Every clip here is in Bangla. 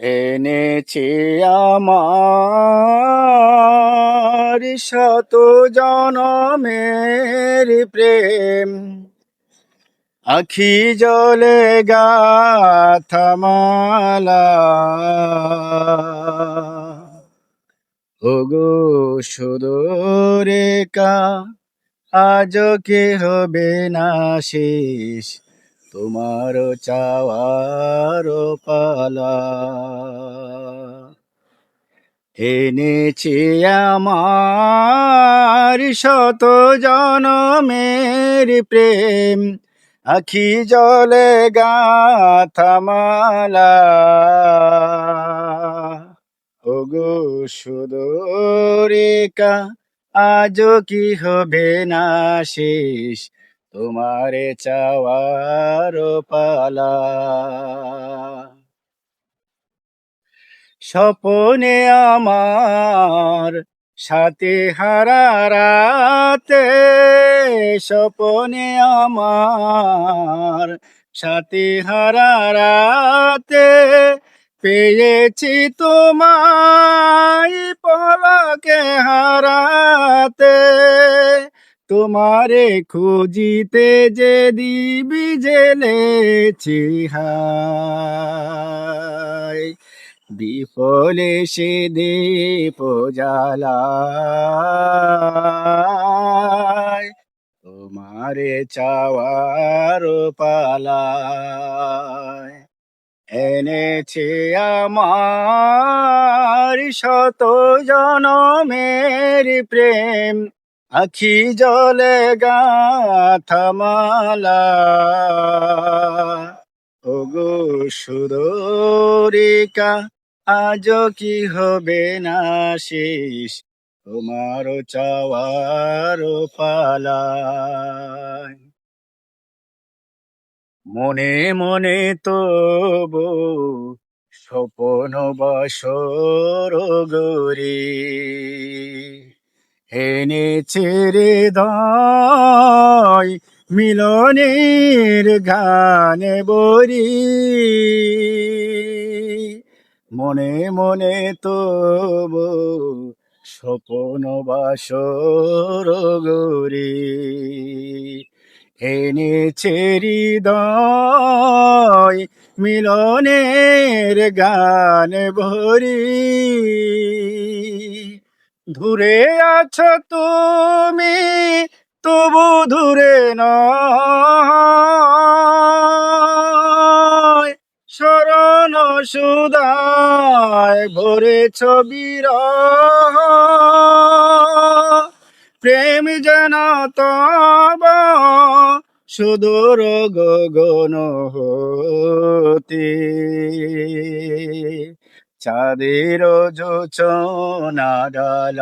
এনেছে আমার শত জনমের প্রেম। আখি জলে গাথমালা ওগো সুদূরে কা আজ কে হবে না শেষ তোমার চাওয়ার পালা। এনেছে আমার শত জনমের প্রেম, আখি জলে গাথমালা ওগো সুদরিকা আজ কি হবে না শেষ? তোমারে চাওয়ার পালা। স্বপনে আমার সাথে হারা রাতে, স্বপনে আমার সাথে হারা রাতে পেয়েছি তোমায় পলকে হারাতে। তোমারে খুঁজিতে যে দিবি জেলেছি হায় বিফলে সে দীপ জ্বালায়। তোমারে চাওয়ার পালায়। এনেছে আমার শত জনমের প্রেম। আখি জলে গাথমালা ওগো সুদরিকা আজ কি হবে না শেষ? তোমার চাওয়ার পালা মনে মনে তো স্বপন বাসর গরি এনেছে রে দয় মিলনের গানে বরি। মনে মনে তো স্বপন বাসর গরি এনেছে হৃদয় মিলনের গান ভরি দূরে আছো তুমি, তবু দূরে নয়। শরণ সুদায় ভরে ছবির প্রেম যেন তব সুদূর গগন হতে। চাঁদের যোচনা ডালায়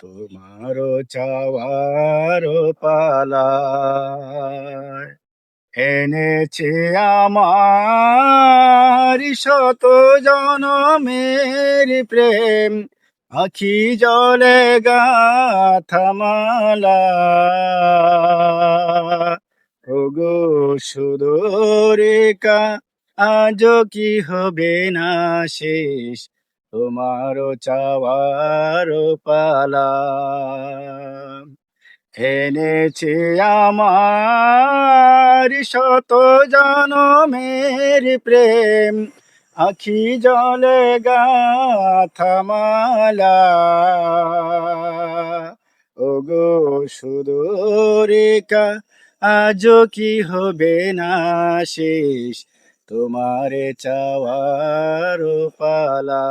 তোমার চাওয়ার পালায়। এনেছে আমার শত জনমের প্রেম, আখি জলে গাথমালা ওগো সুদরিকা আজ কি হবে না শেষ? তোমারও চাওয়ার পালা এনেছে আমার শত জনমের প্রেম, আখি জলে গাথমালা ওগো সুদরিকা আজ কি হবে না শেষ? তোমারে চাওয়ার পালা